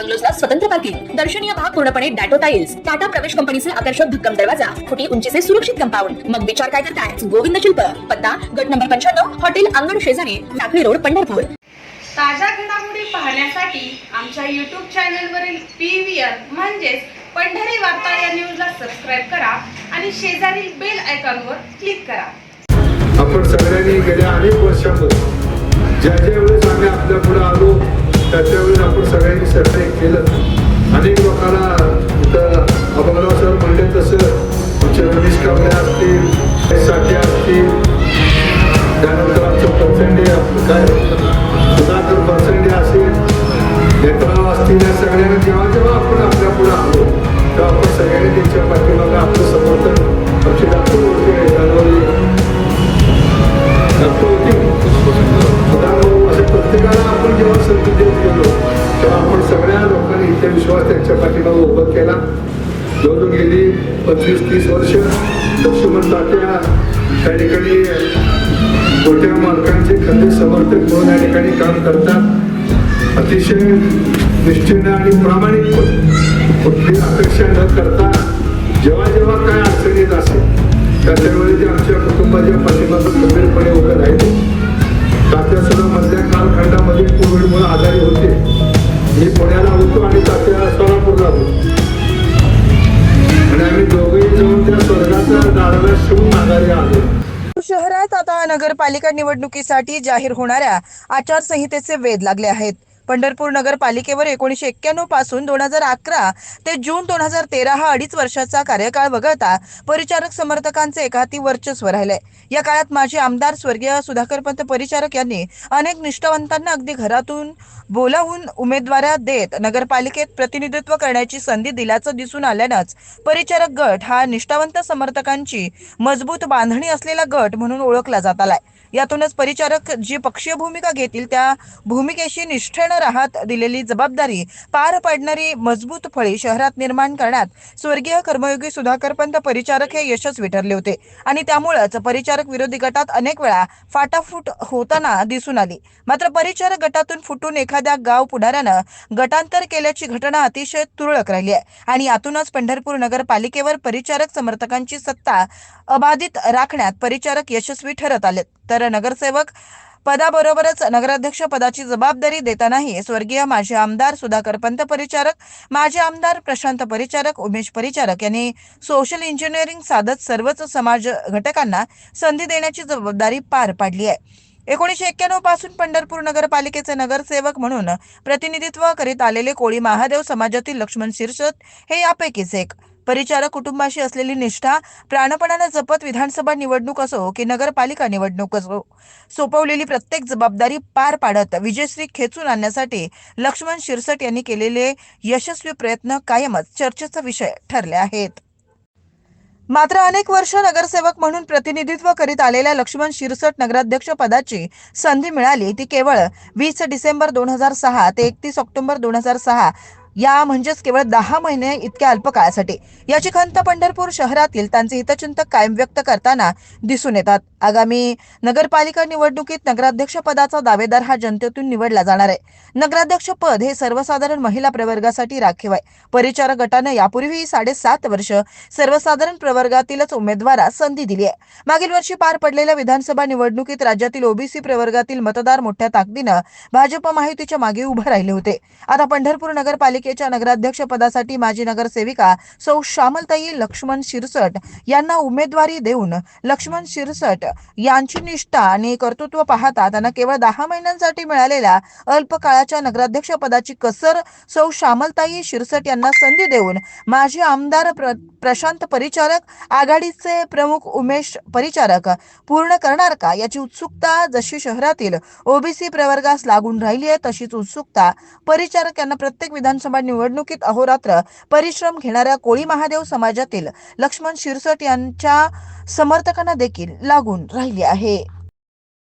बंगलोजला स्वतंत्र पार्किंग दर्शनीय भाग पूर्णपणे डॅटो टाइल्स टाटा प्रवेश कंपनीचे आकर्षक भक्कम दरवाजा फुटी उंचीचे सुरक्षित कंपाऊंड. मग विचार काय करताय? गोविंद शिल्प पत्ता गट नंबर पंच्याण्णव हॉटेल अंगण शेजारी टाकळी रोड पंढरपूर. ताज्या घडामोडी पाहण्यासाठी आमच्या यूट्यूब चॅनलवरील पी व्ही आर म्हणजेच पंढरी वार्ता या न्यूजला सबस्क्राईब करा आणि शेजारील बेल आयकॉनवर क्लिक करा. आपण सगळ्यांनी गेल्या अनेक वर्षांपासून ज्या ज्या वेळेस आम्ही आपल्या पुढे आलो त्याच्यावेळी आपण सगळ्यांनी सहकार्य केलं. अनेक लोकांना इथं अभंगराव सर म्हणले तसं आमचे रमेश कांबळे असतील साठे असतील. त्यानंतर आमचं पचंडे काय? सुधाकर पचंडे असेल. नेत्राव असतील या सगळ्यांना जेव्हा जेव्हा आपण आपल्या पुढे आलो तेव्हा आपण सगळ्यांनी त्यांच्या पाठीमागे आपलं समर्थन आमची दाखवून पंचवीस तीस वर्ष लक्ष्मण तात्या त्या ठिकाणी मोठ्या मालकांचे खंदे समर्थक म्हणून या ठिकाणी काम करतात. अतिशय निश्चिन्न आणि प्रामाणिक कुठली अपेक्षा न करता जेव्हा जेव्हा काय अडचण येत असेल त्या त्यावेळी ते आमच्या कुटुंबाच्या पाठीमागं गंभीरपणे उभे राहिले. तात्या सुद्धा मधल्या कालखंडामध्ये कोविडमुळे आजारी होते. मी पुण्याला होतो आणि तात्या सोलापूरला होतो. आणि आम्ही दोघेही जाऊन त्या स्वर्गाच्या दाराला शिवून माघारी आलो. शहरात आता नगरपालिका निवडणुकीसाठी जाहीर होणाऱ्या आचारसंहितेचे वेध लागले आहेत. पंढरपूर नगरपालिकेवर एकोणीशे एक्क्याण्णवपासून दोन हजार अकरा ते जून दोन हजार तेरा हा अडीच वर्षाचा कार्यकाळ वगळता परिचारक समर्थकांचे एकाहाती वर्चस्व राहिले. या काळात माजी आमदार स्वर्गीय सुधाकरपंत परिचारक यांनी अनेक निष्ठावंतांना अगदी घरातून बोलावून उमेदवाऱ्या देत नगरपालिकेत प्रतिनिधित्व करण्याची संधी दिल्याचं दिसून आल्यानंच परिचारक गट हा निष्ठावंत समर्थकांची मजबूत बांधणी असलेला गट म्हणून ओळखला जात आलाय. यातूनच परिचारक जी पक्षीय भूमिका घेतील त्या भूमिकेशी निष्ठेनं राहत दिलेली जबाबदारी पार पाडणारी मजबूत फळी शहरात निर्माण करण्यात स्वर्गीय कर्मयोगी सुधाकरपंत परिचारक हे यशस्वी ठरले होते. आणि त्यामुळेच परिचारक विरोधी गटात अनेक वेळा फाटाफूट होताना दिसून आली. मात्र परिचारक गटातून फुटून एखाद्या गाव पुढाऱ्यानं गटांतर केल्याची घटना अतिशय तुरळक राहिली आहे. आणि यातूनच पंढरपूर नगरपालिकेवर परिचारक समर्थकांची सत्ता अबाधित राखण्यात परिचारक यशस्वी ठरत आलेत. तर नगरसेवक पदाबरोबरच नगराध्यक्ष पदाची जबाबदारी देतानाही स्वर्गीय माजी आमदार सुधाकर पंत परिचारक माजी आमदार प्रशांत परिचारक उमेश परिचारक यांनी सोशल इंजिनिअरिंग साधत सर्वच समाज घटकांना संधी देण्याची जबाबदारी पार पाडली आहे. एकोणीशे एक्क्याण्णवपासून पंढरपूर नगरपालिकेचे नगरसेवक म्हणून प्रतिनिधित्व करीत आलेले कोळी महादेव समाजातील लक्ष्मण शिरसत हे यापैकीच एक. परिचारक कुटुंबाशी असलेली निष्ठा प्राणपणानं जपत विधानसभा निवडणूक असो की नगरपालिका निवडणूक असो सोपवलेली प्रत्येक जबाबदारी पार पाडत विजयश्री खेचून आणण्यासाठी लक्ष्मण शिरसट यांनी केलेले यशस्वी प्रयत्न कायमच चर्चेचा विषय ठरले आहेत. मात्र अनेक वर्ष नगरसेवक म्हणून प्रतिनिधित्व करीत आलेल्या लक्ष्मण शिरसट नगराध्यक्ष पदाची संधी मिळाली. ती केवळ वीस डिसेंबर दोन हजार सहा ते एकतीस ऑक्टोबर दोन हजार सहा या म्हणजेच केवळ दहा महिने इतक्या अल्प काळासाठी. याची खंत पंढरपूर शहरातील त्यांचे हितचिंतक कायम व्यक्त करताना दिसून येतात. आगामी नगरपालिका निवडणुकीत नगराध्यक्ष पदाचा दावेदार हा जनतेतून निवडला जाणार आहे. नगराध्यक्ष पद हे सर्वसाधारण महिला प्रवर्गासाठी राखीव आहे. परिचारक गटानं यापूर्वी साडेसात वर्ष सर्वसाधारण प्रवर्गातीलच उमेदवारास संधी दिली आहे. मागील वर्षी पार पडलेल्या विधानसभा निवडणुकीत राज्यातील ओबीसी प्रवर्गातील मतदार मोठ्या ताकदीनं भाजप माहितीच्या मागे उभे राहिले होते. आता पंढरपूर नगरपालिका महापालिकेच्या नगराध्यक्ष पदासाठी माजी नगरसेविका सौ श्यामलताई लक्ष्मण शिरसट यांना उमेदवारी देऊन लक्ष्मण शिरसट यांची निष्ठा आणि कर्तृत्व पाहता त्यांना केवळ दहा महिन्यांसाठी मिळालेल्या अल्प काळाच्या नगराध्यक्ष पदाची कसर सौ श्यामलताई शिरसट यांना संधी देऊन माजी आमदार प्र प्रशांत परिचारक आघाडीचे प्रमुख उमेश परिचारक पूर्ण करणार का? याची उत्सुकता जशी शहरातील ओबीसी प्रवर्गास लागून राहिली आहे तशीच उत्सुकता परिचारक यांना प्रत्येक विधानसभा निवडणुकीत अहोरात्र परिश्रम घेणाऱ्या कोळी महादेव समाजातील लक्ष्मण शिरसट यांच्या समर्थकांना देखील लागून राहिली आहे.